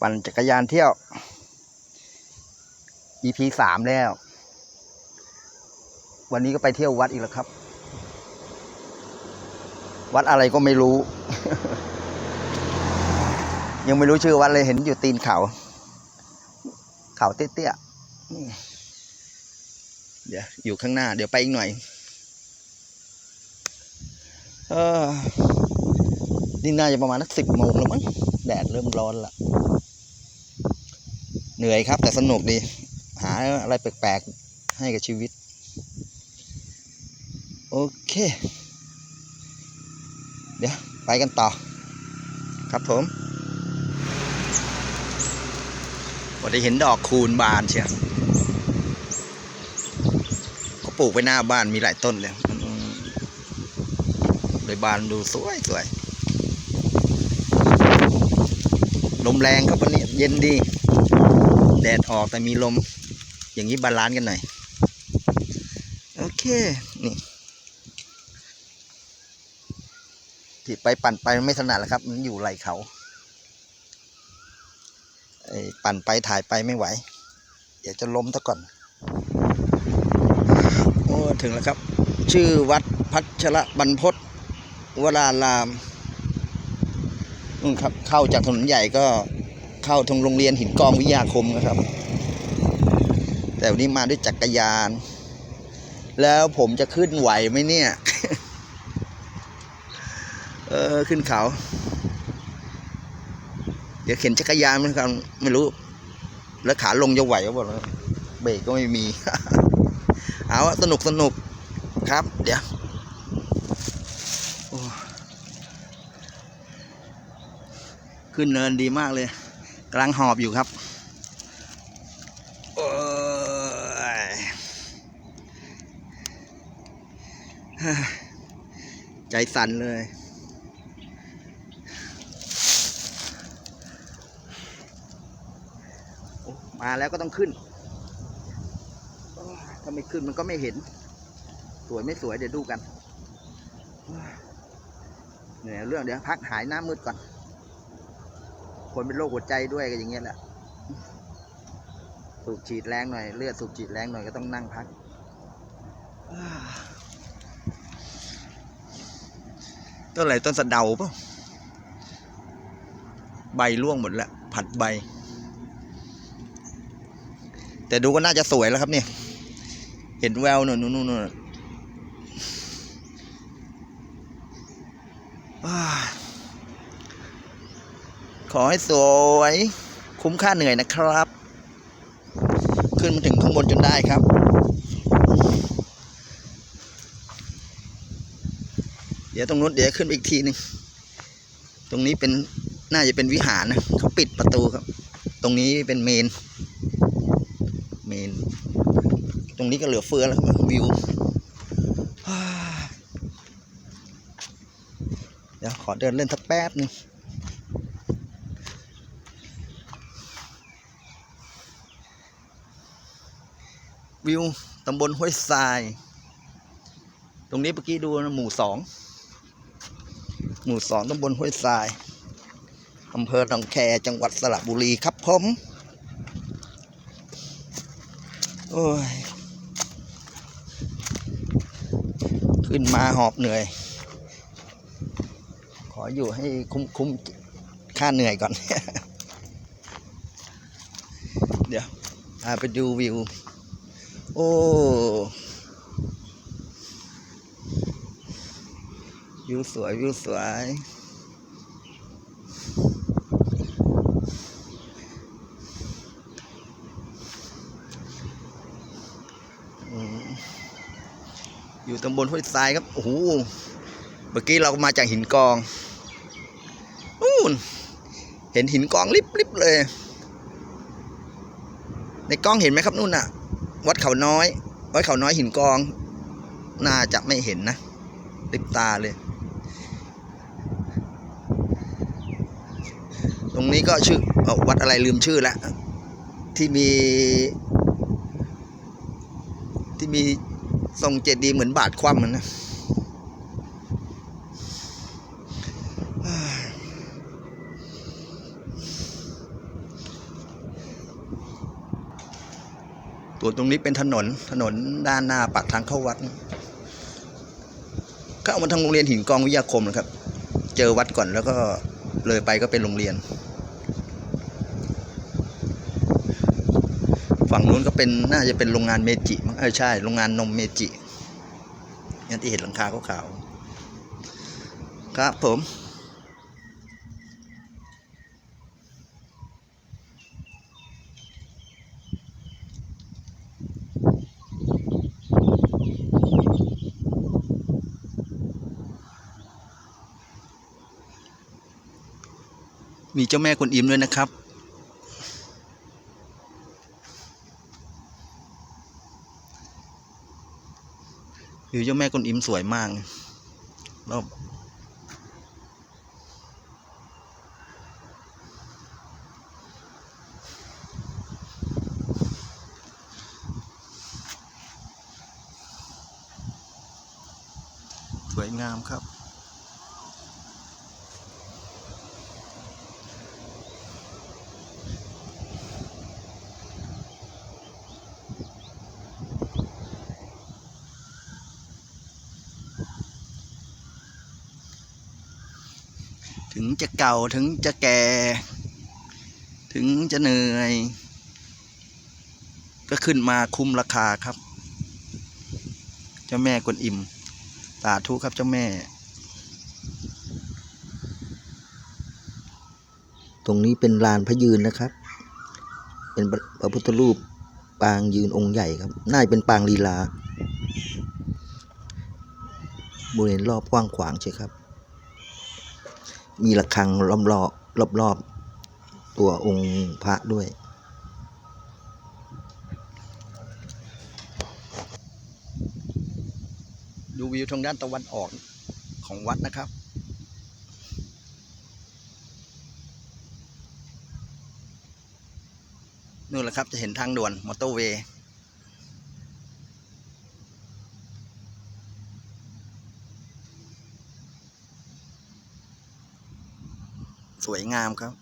ปั่นจักรยานเที่ยว EP สามแล้ว วันนี้ก็ไปเที่ยววัดอีกแล้วครับ วัดอะไรก็ไม่รู้ ยังไม่รู้ชื่อวัดเลยเห็นอยู่ตีนเขา เขาเตี้ยๆเดี๋ยวอยู่ข้างหน้า เดี๋ยวไปอีกหน่อย เออนี่น่าจะประมาณสักสิบโมงแล้วมั้ง แดดเริ่มร้อนละเหนื่อยครับ แต่สนุกดี หาอะไรแปลกๆ ให้กับชีวิต โอเค เดี๋ยว ไปกันต่อ ครับผมวันได้เห็นดอกคูณบานเชียวเขาปลูกไว้หน้าบ้านมีหลายต้นเลยเลยบานดูสวยสวย ลมแรงครับวันนี้เย็นดี แดดออกแต่มีลม อย่างนี้บาลานซ์กันหน่อย โอเค นี่ ที่ไปปั่นไปไม่ถนัดแล้วครับ มันอยู่ไหลเขาไอ้ปั่นไปถ่ายไปไม่ไหว เดี๋ยวจะล้มซะก่อน โอ้ ถึงแล้วครับ ชื่อวัดพัชระบรรพตวราราม นู่นครับ เข้าจากถนนใหญ่ก็เข้าทางโรงเรียนหินกองวิทยาคมนะครับ แต่วันนี้มาด้วยจักรยาน แล้วผมจะขึ้นไหวไหมเนี่ย เออขึ้นเขา เดี๋ยวเข็นจักรยานมือนกันไม่รู้ แล้วขาลงจะไหวก็บอกแล้วเบรกก็ไม่มี เอาสนุกสนุกครับ เดี๋ยวโอ้ ขึ้นเนินดีมากเลยกำลังหอบอยู่ครับโอ้ยใจสั่นเลย มาแล้วก็ต้องขึ้น ถ้าไม่ขึ้นมันก็ไม่เห็น สวยไม่สวยเดี๋ยวดูกันเหนื่อยเรื่องเดี๋ยวพักหายหน้ามืดก่อน คนเป็นโรคหัวใจด้วยก็อย่างเงี้ยแหละสูบฉีดแรงหน่อยเลือดสูบฉีดแรงหน่อยก็ต้องนั่งพักต้นอะไรต้นสะเดาป่ะใบร่วงหมดแล้วผัดใบ แต่ดูก็น่าจะสวยแล้วครับเนี่ย เห็นแววหน่อยนู่นนู่นนู่นอ่า ขอให้สวย คุ้มค่าเหนื่อยนะครับ ขึ้นมาถึงข้างบนจนได้ครับ เดี๋ยวตรงนู้นเดี๋ยวขึ้นไปอีกทีหนึงตรงนี้เป็นน่าจะเป็นวิหารนะเขาปิดประตูครับ ตรงนี้เป็นเมน เมน ตรงนี้ก็เหลือเฟือแล้ววิวเดี๋ยวขอเดินเล่นสักแป๊บหนึง วิวตำบลห้วยทราย ตรงนี้เมื่อกี้ดูหมู่สอง หมู่สองตำบลห้วยทรายอำเภอหนองแคจังหวัดสระบุรีครับผมโอ้ย ขึ้นมาหอบเหนื่อย ขออยู่ให้คุ้มคุ้มค่าเหนื่อยก่อน เดี๋ยวพาไปดูวิว อ้วิวสวยวิวสวยอยู่ตำบลห้วยทรายครับ โอ้โห เมื่อกี้เรามาจากหินกองนู่นเห็นหินกองลิบลิบเลย ในกล้องเห็นไหมครับนู่นน่ะ วัดเขาน้อย วัดเขาน้อยหินกอง น่าจะไม่เห็นนะติบตาเลย ตรงนี้ก็ชื่ออวัดอะไรลืมชื่อละที่มี ที่มีทรงเจดีย์เหมือนบาทคว่ำมันนะ ตรงนี้เป็นถนนถนนด้านหน้าปากทางเข้าวัดก็เอามาทางโรงเรียนหินกองวิทยาคมนะครับ เจอวัดก่อนแล้วก็เลยไปก็เป็นโรงเรียน ฝั่งนู้นก็เป็นน่าจะเป็นโรงงานเมจิมั้งเออใช่โรงงานนมเมจิอย่างที่เห็นหลังคาขาวๆครับผม มีเจ้าแม่กวนอิมด้วยนะครับ วิวเจ้าแม่กวนอิมสวยมากรอบสวยงามครับ ถึงจะเก่าถึงจะแก่ ถึงจะเหนื่อย ก็ขึ้นมาคุ้มราคาครับ เจ้าแม่กวนอิมสาธุครับเจ้าแม่ ตรงนี้เป็นลานพระยืนนะครับ เป็นพระพุทธรูปปางยืนองค์ใหญ่ครับน่าจะเป็นปางลีลาบริเวณรอบกว้างขวางใช่ครับ มีระฆังล้อมรอบรอบรอบตัวองค์พระด้วย ดูวิวทางด้านตะวันออกของวัดนะครับนู่นแหละครับจะเห็นทางด่วนมอเตอร์เวย์ สวยงามครับ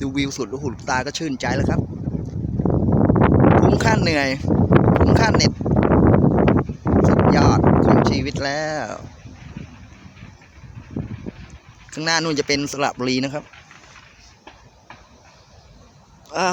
ดูวิวสุดลูกหูลูกตาก็ชื่นใจแล้วครับ คุ้มค่าเหนื่อย คุ้มค่าเหน็ดสุดยอดของชีวิตแล้ว ข้างหน้านู่นจะเป็นสระบุรีนะครับ อ่า